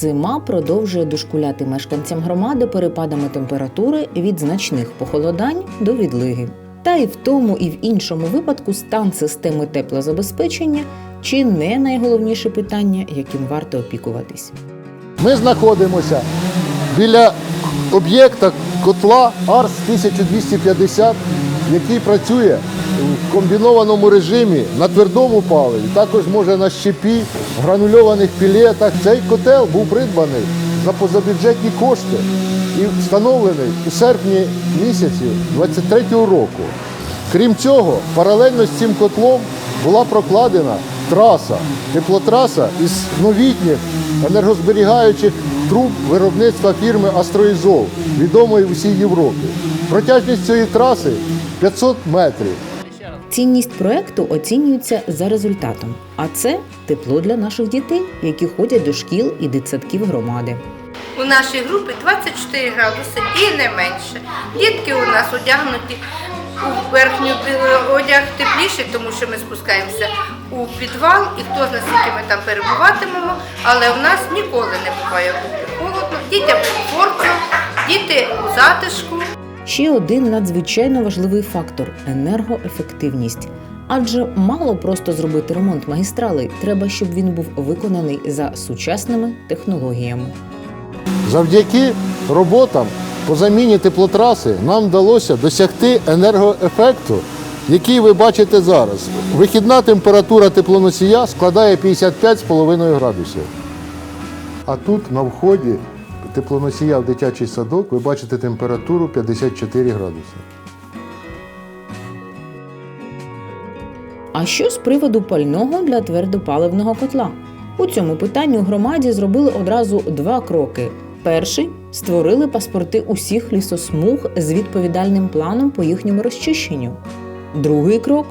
зима продовжує дошкуляти мешканцям громади перепадами температури від значних похолодань до відлиги. Та і в тому, і в іншому випадку стан системи теплозабезпечення чи не найголовніше питання, яким варто опікуватись. Ми знаходимося біля об'єкта котла Арс 1250, який працює в комбінованому режимі на твердому паливі, також може на щепі, гранульованих пілетах. Цей котел був придбаний за позабюджетні кошти і встановлений у серпні місяці 23-го року. Крім цього, паралельно з цим котлом була прокладена траса, теплотраса із новітніх енергозберігаючих труб виробництва фірми Астроізол, відомої в усій Європі. Протяжність цієї траси 500 метрів. Цінність проекту оцінюється за результатом, а це тепло для наших дітей, які ходять до шкіл і дитсадків громади. У нашій групі 24 градуси і не менше. Дітки у нас одягнуті у верхню одяг тепліший, тому що ми спускаємося у підвал, і хто знає, скільки ми там перебуватимемо, але у нас ніколи не буває холодно, дітям комфортно, діти у затишку. Ще один надзвичайно важливий фактор енергоефективність. Адже мало просто зробити ремонт магістрали, треба, щоб він був виконаний за сучасними технологіями. Завдяки роботам по заміні теплотраси нам вдалося досягти енергоефекту, який ви бачите зараз. Вихідна температура теплоносія складає 55,5 градусів. А тут на вході теплоносія в дитячий садок ви бачите температуру 54 градуси. А що з приводу пального для твердопаливного котла? У цьому питанні у громаді зробили одразу два кроки. Перший створили паспорти усіх лісосмуг з відповідальним планом по їхньому розчищенню. Другий крок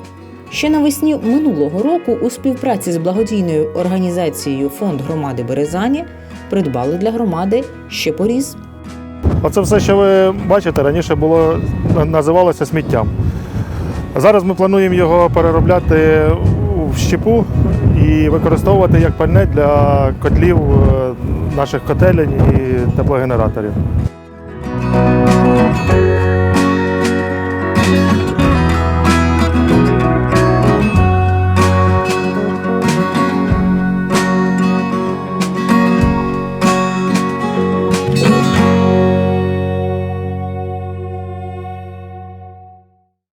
ще навесні минулого року у співпраці з благодійною організацією Фонд громади Березані придбали для громади ще поріз. Оце все, що ви бачите, раніше було називалося сміттям. Зараз ми плануємо його переробляти в щепу і використовувати як пальне для котлів е, наших котелень і теплогенераторів.